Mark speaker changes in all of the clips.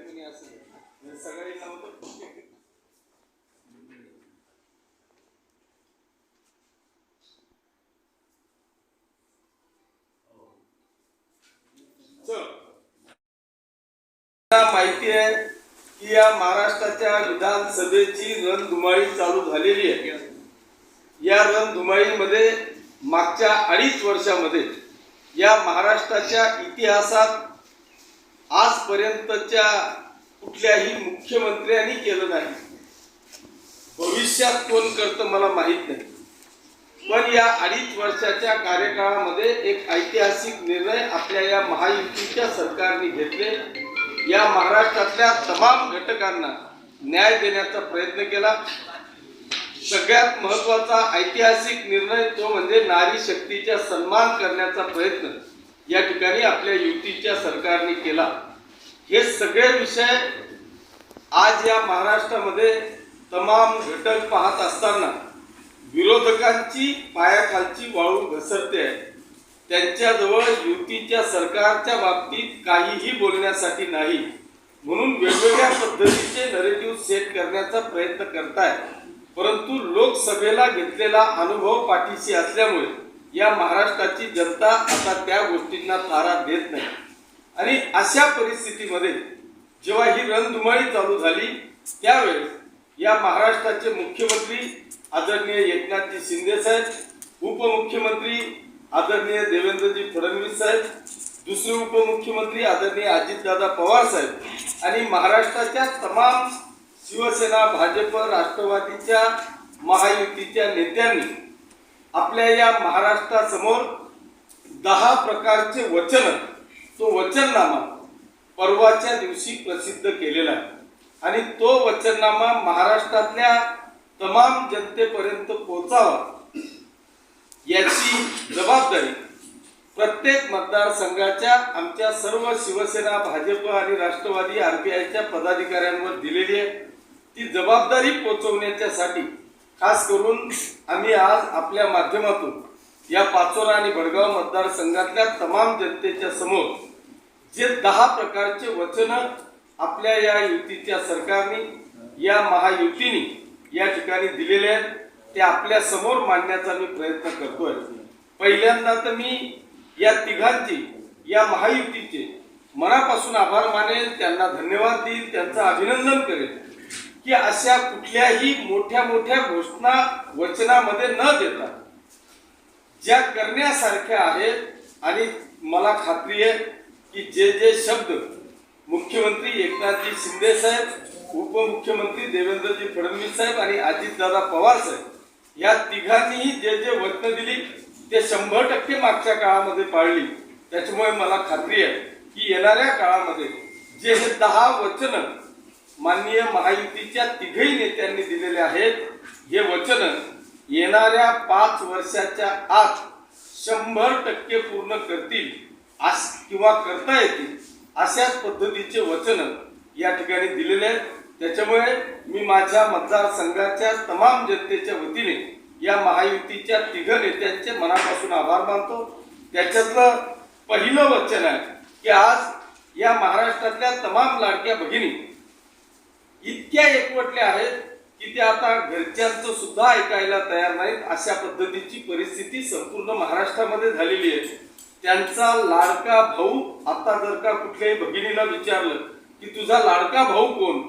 Speaker 1: असं सगळे नव्हतं माहिती आहे की या महाराष्ट्राच्या विधानसभेची रणधुमाळी चालू झालेली आहे. या रणधुमाळीमध्ये मागच्या अडीच वर्षामध्ये या महाराष्ट्राच्या इतिहासात आजपर्यंतच्या कुठल्याही मुख्यमंत्र्यांनी केलं नाही. भविष्यात कोण करतं मला माहीत नाही. पण या अडीच वर्षाच्या कार्यकाळामध्ये एक ऐतिहासिक निर्णय आपल्या या महायुतीच्या सरकारने घेतले. या महाराष्ट्रातल्या तमाम घटकांना न्याय देण्याचा प्रयत्न केला. सगळ्यात महत्त्वाचा ऐतिहासिक निर्णय तो म्हणजे नारी शक्तीचा सन्मान करण्याचा प्रयत्न. या ठिकाणी आपल्या युतीच्या सरकारने केला. हे सगळे विषय आज या महाराष्ट्रामध्ये तमाम घटक पाहत असताना विरोधकांची पायाखालची वाळू घसरते. आहे त्यांच्याजवळ युतीच्या सरकारच्या बाबतीत काहीही बोलण्यासाठी नाही. म्हणून वेगवेगळ्या पद्धतीचे नरेटिव्ह सेट करण्याचा प्रयत्न करतायत परंतु लोकसभेला घेतलेला अनुभव पाठीशी असल्यामुळे या महाराष्ट्राची जनता आता त्या गोष्टींना थारा देत नाही. आणि अशा परिस्थितीमध्ये जेव्हा ही रणधुमाळी चालू झाली त्यावेळेस या महाराष्ट्राचे मुख्यमंत्री आदरणीय एकनाथजी शिंदे साहेब उपमुख्यमंत्री आदरणीय देवेंद्रजी फडणवीस साहेब दुसरे उपमुख्यमंत्री आदरणीय अजितदादा पवार साहेब आणि महाराष्ट्राच्या तमाम शिवसेना भाजप राष्ट्रवादीच्या महायुतीच्या नेत्यांनी आपल्या या महाराष्ट्रासमोर दहा प्रकारचे वचन तो वचननामा परवाच्या दिवशी प्रसिद्ध केलेला आहे. आणि तो वचननामा महाराष्ट्रातल्या तमाम जनतेपर्यंत पोचावा याची जबाबदारी प्रत्येक मतदारसंघाच्या आमच्या सर्व शिवसेना भाजप आणि राष्ट्रवादी आरपीआयच्या पदाधिकाऱ्यांवर दिलेली आहे. ती जबाबदारी पोचवण्याच्यासाठी खास करून आम्ही आज आपल्या माध्यमातून या पाचोरा आणि भडगाव मतदारसंघातल्या तमाम जनतेच्या समोर जे दहा प्रकारचे वचन आपल्या या युतीच्या सरकारने या महायुतीने या ठिकाणी दिलेले आहेत ते आपल्यासमोर मांडण्याचा मी प्रयत्न करतोय. पहिल्यांदा तर मी या तिघांची या महायुतीचे मनापासून आभार मानेल त्यांना धन्यवाद देईल त्यांचं अभिनंदन करेल की अशा कुठल्याही मोठ्या मोठ्या घोषणा वचनामध्ये न देता ज्या करण्यासारख्या आहेत आणि मला खात्री आहे की जे जे शब्द मुख्यमंत्री एकनाथजी शिंदे साहेब उपमुख्यमंत्री देवेंद्रजी फडणवीस साहेब आणि अजितदादा पवार साहेब या तिघांनीही जे जे वचनं दिली ते शंभर टक्के मागच्या काळामध्ये पाळली. त्याच्यामुळे मला खात्री आहे की येणाऱ्या काळामध्ये जे हे दहा वचनं माननीय महायुतीच्या तिघही नेत्यांनी दिलेले आहेत. हे वचन येणाऱ्या पाच वर्षाच्या आत शंभर टक्के पूर्ण करतील आस किंवा करता येतील अशाच पद्धतीचे वचन या ठिकाणी दिलेले आहेत. त्याच्यामुळे मी माझ्या मतदारसंघाच्या तमाम जनतेच्या वतीने या महायुतीच्या तिघ नेत्यांचे मनापासून आभार मानतो. त्याच्यातलं पहिलं वचन आहे की आज या महाराष्ट्रातल्या तमाम लाडक्या भगिनी इतक्या एकवटल्या आहेत की ते आता घरच्यांचं सुद्धा ऐकायला तयार नाहीत. अशा पद्धतीची परिस्थिती संपूर्ण महाराष्ट्रामध्ये झालेली आहे. त्यांचा लाडका भाऊ आता जर का कुठल्याही भगिनीला विचारलं की तुझा लाडका भाऊ कोण?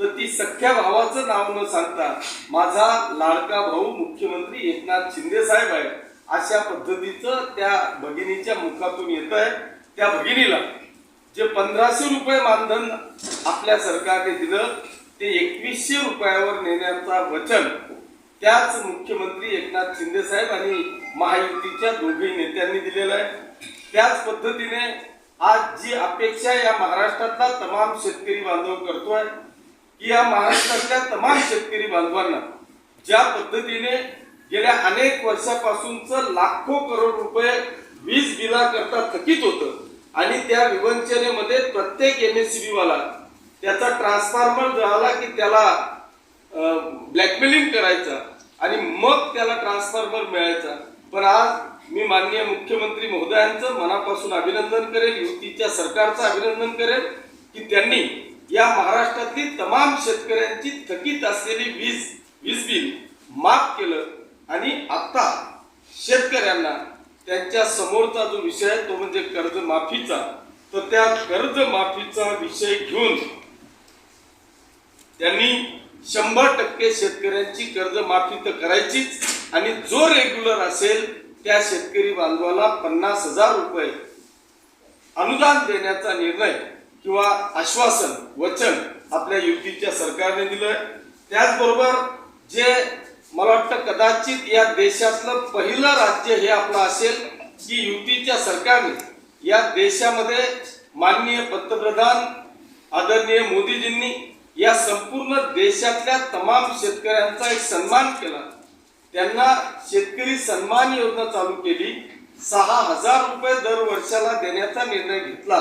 Speaker 1: तर ती सख्या भावाचं नाव न सांगता माझा लाडका भाऊ मुख्यमंत्री एकनाथ शिंदे साहेब आहे अशा पद्धतीचं त्या भगिनीच्या मुखातून येत आहे त्या भगिनीला. जे पंधराशे रुपये मानधन आपल्या सरकारने दिलं ते एकवीसशे रुपयावर नेण्याचा वचन त्याच मुख्यमंत्री एकनाथ शिंदे साहेब आणि महायुतीच्या दोघही नेत्यांनी दिलेलं आहे. त्याच पद्धतीने आज जी अपेक्षा या महाराष्ट्रातला तमाम शेतकरी बांधव करतोय की या महाराष्ट्रातल्या तमाम शेतकरी बांधवांना ज्या पद्धतीने गेल्या अनेक वर्षापासूनच लाखो करोड रुपये वीज बिला करता थकीत होतं आणि त्या विवंचनेमध्ये प्रत्येक एम एस वाला त्याचा ट्रान्सफॉर्मर जळाला की त्याला ब्लॅकमेलिंग करायचा आणि मग त्याला ट्रान्सफॉर्मर मिळायचा. पण आज मी माननीय मुख्यमंत्री महोदयांचं मनापासून अभिनंदन करेल युतीच्या सरकारचं अभिनंदन करेल की त्यांनी या महाराष्ट्रातली तमाम शेतकऱ्यांची थकीत असलेली वीज वीज बिल माफ केलं. आणि आता शेतकऱ्यांना त्यांच्या समोरचा जो विषय आहे तो म्हणजे कर्जमाफीचा. तर त्या कर्जमाफीचा विषय घेऊन त्यांनी शंभर टक्के शेतकऱ्यांची कर्जमाफी तर करायचीच. आणि जो रेग्युलर असेल त्या शेतकरी बांधवाला पन्नास हजार रुपये अनुदान देण्याचा निर्णय किंवा आश्वासन वचन आपल्या युतीच्या सरकारने दिलंय. त्याचबरोबर जे मला वाटतं कदाचित या देशातलं पहिलं राज्य हे आपलं असेल की युतीच्या सरकारने या देशामध्ये माननीय पंतप्रधान आदरणीय मोदीजींनी या संपूर्ण देशातल्या तमाम शेतकऱ्यांचा एक सन्मान केला. त्यांना शेतकरी सन्मान योजना चालू केली. सहा हजार रुपये दर वर्षाला देण्याचा निर्णय घेतला.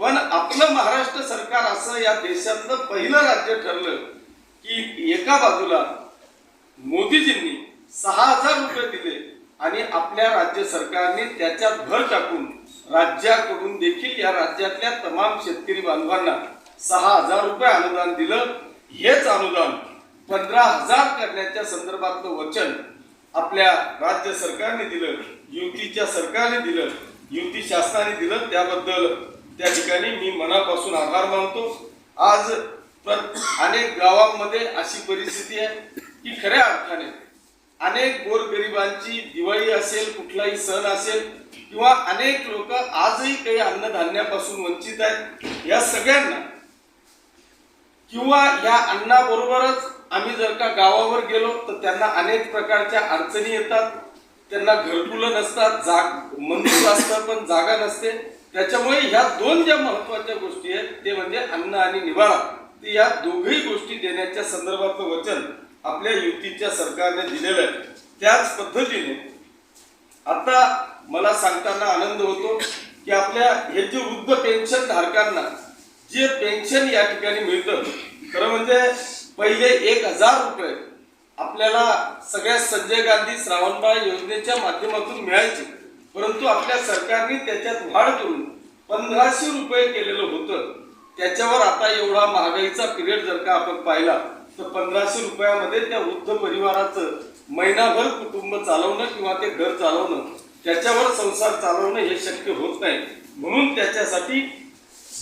Speaker 1: पण आपलं महाराष्ट्र सरकार असं या देशातलं पहिलं राज्य ठरलं की एका बाजूला मोदीजींनी सहा हजार रुपये दिले आणि आपल्या राज्य सरकारने त्याच्यात भर टाकून राज्याकडून देखील या राज्यातल्या तमाम शेतकरी बांधवांना सहा हजार रुपये अनुदान दिलं हेच अनुदान पंधरा हजार करण्याच्या संदर्भातलं वचन आपल्या राज्य सरकारने दिलं युतीच्या सरकारने दिलं युती शासनाने दिलं. त्याबद्दल त्या ठिकाणी मी मनापासून आभार मानतो. आज अनेक गावांमध्ये अशी परिस्थिती आहे की खऱ्या अर्थाने अनेक गोरगरिबांची दिवाळी असेल कुठलाही सण असेल किंवा अनेक लोक आजही काही अन्नधान्यापासून वंचित आहेत. या सगळ्यांना किंवा या अन्नाबरोबरच आम्ही जर का गावावर गेलो तर त्यांना अनेक प्रकारच्या अडचणी येतात. त्यांना घरकुलं नसतात जाग मंदिर असतात पण जागा नसते. त्याच्यामुळे ह्या दोन ज्या महत्त्वाच्या गोष्टी आहेत ते म्हणजे अन्न आणि निवारा. ते या दोघही गोष्टी देण्याच्या संदर्भातलं वचन आपल्या युतीच्या सरकारने दिलेलं आहे. त्याच पद्धतीने आता मला सांगताना आनंद होतो की आपल्या हे जे वृद्ध पेन्शन धारकांना जे पेन्शन या ठिकाणी मिळतं खरं म्हणजे पहिले एक हजार रुपये आपल्याला सगळ्या संजय गांधी श्रावणबाळ योजनेच्या माध्यमातून मिळायचे. परंतु आपल्या सरकारने त्याच्यात वाढ करून पंधराशे रुपये केलेलं होतं. त्याच्यावर आता एवढा महागाईचा पिरियड जर का आपण पाहिला तर पंधराशे रुपयामध्ये त्या वृद्ध परिवाराचं महिनाभर कुटुंब चालवणं किंवा ते घर चालवणं त्याच्यावर संसार चालवणं हे शक्य होत नाही. म्हणून त्याच्यासाठी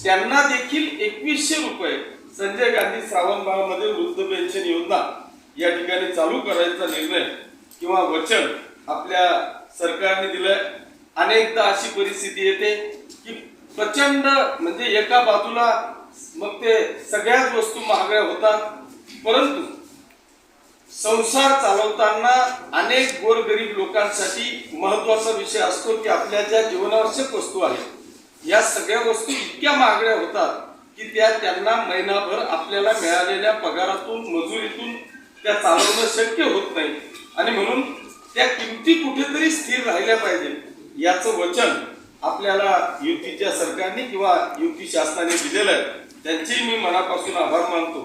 Speaker 1: त्यांना देखील एकवीसशे रुपये संजय गांधी श्रावणमध्ये वृद्ध पेन्शन योजना या ठिकाणी चालू करायचा निर्णय किंवा वचन आपल्या सरकारने दिलंय. अनेकदा अशी परिस्थिती येते की प्रचंड म्हणजे एका बाजूला मग ते सगळ्याच वस्तू महागड्या होतात. परंतु संसार चालवताना अनेक गोरगरीब लोकांसाठी महत्त्वाचा विषय असतो की आपल्या ज्या जीवनावश्यक वस्तू आहेत या सगळ्या वस्तू इतक्या महागड्या होतात की त्या त्यांना महिनाभर आपल्याला मिळालेल्या पगारातून मजुरीतून त्या चालवणं शक्य होत नाही. आणि म्हणून त्या किमती कुठेतरी स्थिर राहिल्या पाहिजे याचं वचन आपल्याला युतीच्या सरकारने किंवा युती शासनाने दिलेलं आहे. त्यांचेही मी मनापासून आभार मानतो.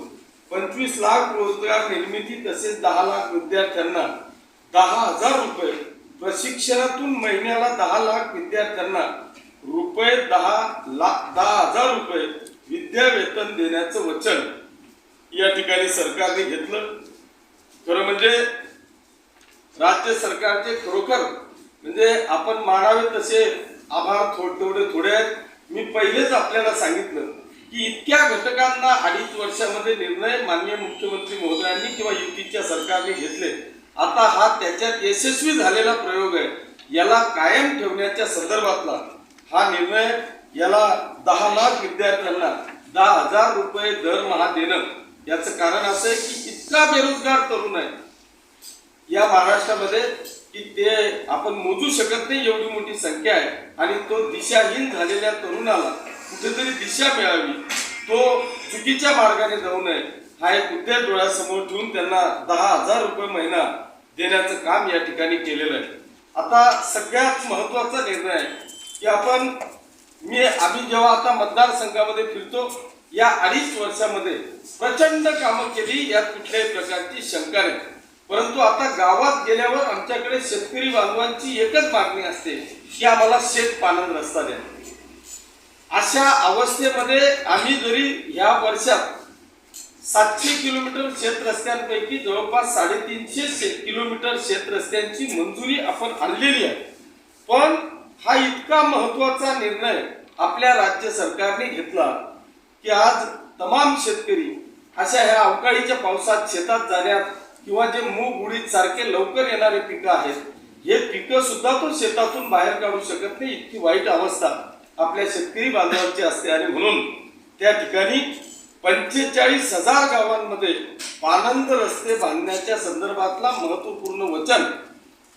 Speaker 1: पंचवीस लाख रोजगार निर्मिती तसेच दहा लाख विद्यार्थ्यांना दहा हजार रुपये प्रशिक्षणातून महिन्याला दहा लाख विद्यार्थ्यांना रुपये दहा लाख दहा हजार रुपये विद्या वेतन देण्याचं वचन या ठिकाणी सरकारने घेतलं. खरं म्हणजे राज्य सरकारचे खरोखर म्हणजे आपण मानावे तसे आभार थोडे तेवढे थोडे आहेत. मी पहिलेच आपल्याला सांगितलं की इतक्या घटकांना अडीच वर्षामध्ये निर्णय मान्य मुख्यमंत्री महोदयांनी किंवा युतीच्या सरकारने घेतले. आता हा त्याच्यात यशस्वी झालेला प्रयोग आहे. याला कायम ठेवण्याच्या संदर्भातला हा निर्णय याला दहा लाख विद्यार्थ्यांना दहा हजार रुपये दरमहा देणं. याचं कारण असं आहे की इतका बेरोजगार तरुण आहे. या महाराष्ट्रामध्ये की ते आपण मोजू शकत नाही एवढी मोठी संख्या आहे. आणि तो दिशाहीन झालेल्या तरुणाला कुठेतरी दिशा मिळावी. तो चुकीच्या मार्गाने जाऊ नये. हा एक उद्देश डोळ्यासमोर ठेवून त्यांना दहा हजार रुपये महिना देण्याचं काम या ठिकाणी केलेलं आहे. आता सगळ्यात महत्त्वाचा निर्णय आहे की आपण मी आम्ही जेव्हा आता मतदारसंघामध्ये फिरतो या अडीच वर्षामध्ये प्रचंड कामं केली यात कुठल्याही प्रकारची शंका नाही. परंतु आता गावात गेल्यावर आमच्याकडे शेतकरी बांधवांची एकच मागणी असते की आम्हाला शेत पालन रस्ता द्या. अशा अवस्थेमध्ये आम्ही जरी ह्या वर्षात सातशे किलोमीटर शेत रस्त्यांपैकी जवळपास साडेतीनशे किलोमीटर शेत रस्त्यांची मंजुरी आपण आणलेली आहे पण हा इतका महत्त्वाचा निर्णय आपल्या राज्य सरकारने घेतला की आज तमाम शेतकरी अशा ह्या अवकाळीच्या पावसात शेतात जाण्यात किंवा जे मूग उडीद सारखे लवकर येणारे पिकं आहेत हे पिकं सुद्धा तो शेतातून बाहेर काढू शकत नाही इतकी वाईट अवस्था आपल्या शेतकरी बांधवांची असते. आणि म्हणून त्या ठिकाणी पंचेचाळीस हजार गावांमध्ये पानंद रस्ते बांधण्याच्या संदर्भातला महत्त्वपूर्ण वचन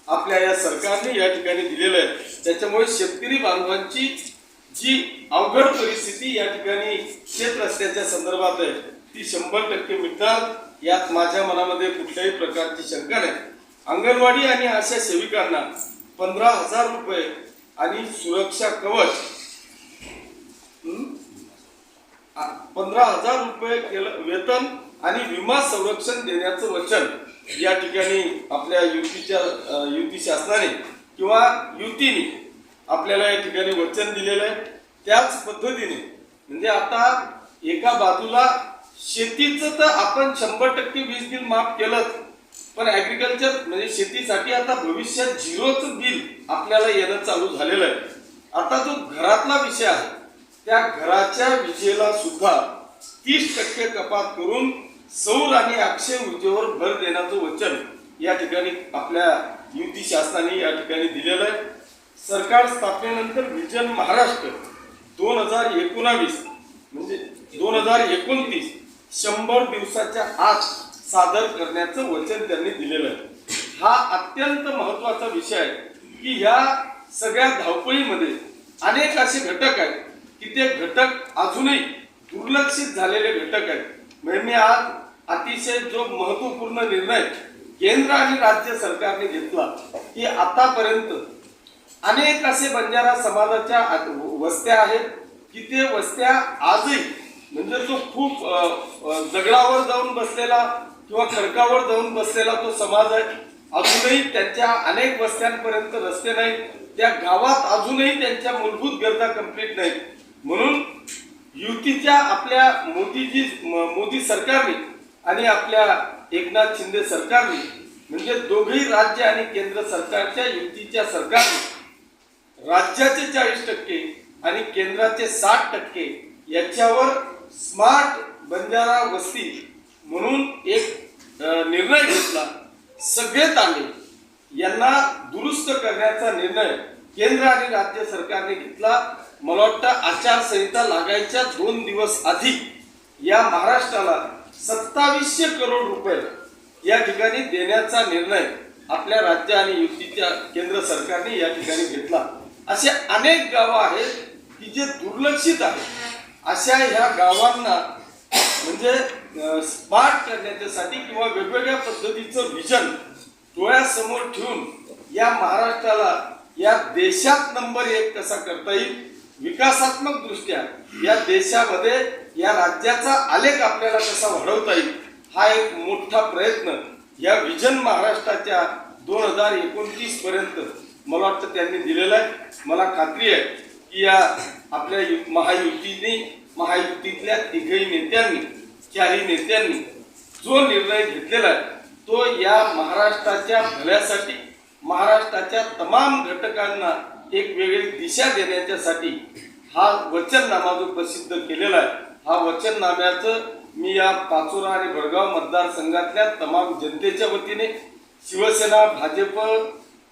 Speaker 1: आपल्या या सरकारने या ठिकाणी दिलेलं आहे. त्याच्यामुळे शेतकरी बांधवांची जी अवघड परिस्थिती या ठिकाणी शेत रस्त्याच्या संदर्भात आहे ती शंभर टक्के मिळतात यात माझ्या मनामध्ये कुठल्याही प्रकारची शंका नाही. अंगणवाडी आणि अशा सेविकांना पंधरा हजार रुपये आणि सुरक्षा कवच पंधरा हजार रुपये केलं वेतन आणि विमा संरक्षण देण्याचं वचन या ठिकाणी आपल्या युतीच्या युती शासनाने किंवा युतीने आपल्याला या ठिकाणी वचन दिलेलं आहे. त्याच पद्धतीने म्हणजे आता एका बाजूला शेतीचं तर आपण शंभर टक्के वीज बिल माफ केलं पण ऍग्रिकल्चर म्हणजे शेतीसाठी आता भविष्यात झिरोच बिल आपल्याला येणं चालू झालेलं आहे. आता जो घरातला विषय आहे त्या घराच्या विजेला सुद्धा तीस टक्के कपात करून सौर आणि अक्षय ऊर्जेवर भर देण्याचं वचन या ठिकाणी आपल्या युती शासनाने या ठिकाणी दिलेलं आहे. सरकार स्थापनेनंतर विजन महाराष्ट्र दोन हजार एकोणावीस म्हणजे दोन हजार एकोणतीस शंभर दिवसाच्या आत सादर करण्याचं वचन त्यांनी दिलेलं आहे. हा अत्यंत महत्त्वाचा विषय आहे की ह्या सगळ्या धावपळीमध्ये अनेक असे घटक आहेत की ते घटक अजूनही दुर्लक्षित झालेले घटक आहेत. म्हणजे मी आज अतिशय जो महत्त्वपूर्ण निर्णय केंद्र आणि राज्य सरकारने घेतला की आतापर्यंत अनेक असे बंजारा समाजाच्या वस्त्या आहेत की ते वस्त्या आजही म्हणजे तो खूप दगडावर जाऊन बसलेला किंवा खडकावर जाऊन बसलेला तो समाज आहे अजूनही त्यांच्या अनेक वस्त्यांपर्यंत रस्ते नाहीत त्या गावात अजूनही त्यांच्या मूलभूत गरजा कंप्लीट नाहीत. म्हणून युतीच्या आपल्या मोदीजी मोदी सरकारने आणि आपल्या एकनाथ शिंदे सरकारने म्हणजे दोघेही राज्य आणि केंद्र सरकारच्या युतीच्या सरकारने राज्याचे चाळीस टक्के आणि केंद्राचे साठ टक्के याच्यावर स्मार्ट बंजारा वस्ती म्हणून एक निर्णय घेतला. सगळे तांडे यांना दुरुस्त करण्याचा निर्णय केंद्र आणि राज्य सरकारने घेतला. मला वाटतं आचारसंहिता लागायच्या दोन दिवस आधी या महाराष्ट्राला सत्तावीसशे करोड रुपये या ठिकाणी देण्याचा निर्णय आपल्या राज्य आणि युतीच्या केंद्र सरकारने या ठिकाणी घेतला. असे अनेक गावं आहेत की जे दुर्लक्षित आहेत. अशा ह्या गावांना म्हणजे स्मार्ट करण्याच्यासाठी किंवा वेगवेगळ्या पद्धतीचं विजन डोळ्यासमोर ठेवून या महाराष्ट्राला या देशात नंबर एक कसा करता येईल? विकासात्मक दृष्ट्या. या देशामध्ये या राज्याचा आलेख आपल्याला कसा वाढवता येईल? हा एक मोठा प्रयत्न या विजन महाराष्ट्राच्या दोन हजार एकोणतीस पर्यंत मला वाटतं त्यांनी दिलेला आहे. मला खात्री आहे की या आपल्या यु- महायुतीने महायुतीतल्या तिघही नेत्यांनी चारही नेत्यांनी जो निर्णय घेतलेला आहे तो या महाराष्ट्राच्या भल्यासाठी महाराष्ट्राच्या तमाम घटकांना एक वेगळी दिशा देण्याच्यासाठी हा वचननामा जो प्रसिद्ध केलेला आहे हा वचननाम्याचं मी या पाचोरा आणि भडगाव मतदारसंघातल्या तमाम जनतेच्या वतीने शिवसेना भाजप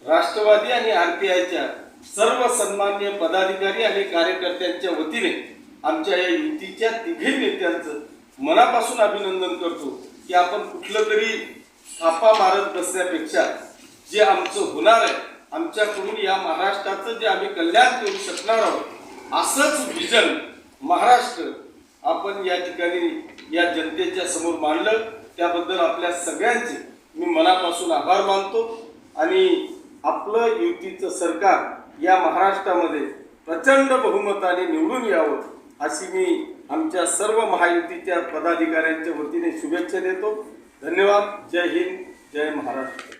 Speaker 1: राष्ट्रवादी आणि आरपीआयच्या सर्व सन्मान्य पदाधिकारी आणि कार्यकर्त्यांच्या वतीने आमच्या या युतीच्या तिघे नेत्यांचं मनापासून अभिनंदन करतो की आपण कुठलं तरी थापा मारत बसण्यापेक्षा जे आमचं होणार आहे आमच्याकडून या महाराष्ट्राचं जे आम्ही कल्याण करू शकणार आहोत असंच विजन महाराष्ट्र आपण या ठिकाणी या जनतेच्या समोर मांडलं. त्याबद्दल आपल्या सगळ्यांचे मी मनापासून आभार मानतो आणि आपलं युतीचं सरकार या महाराष्ट्रामध्ये प्रचंड बहुमताने निवडून यावं अशी मी आमच्या सर्व महायुतीच्या पदाधिकाऱ्यांच्या वतीने शुभेच्छा देतो. धन्यवाद. जय हिंद. जय महाराष्ट्र.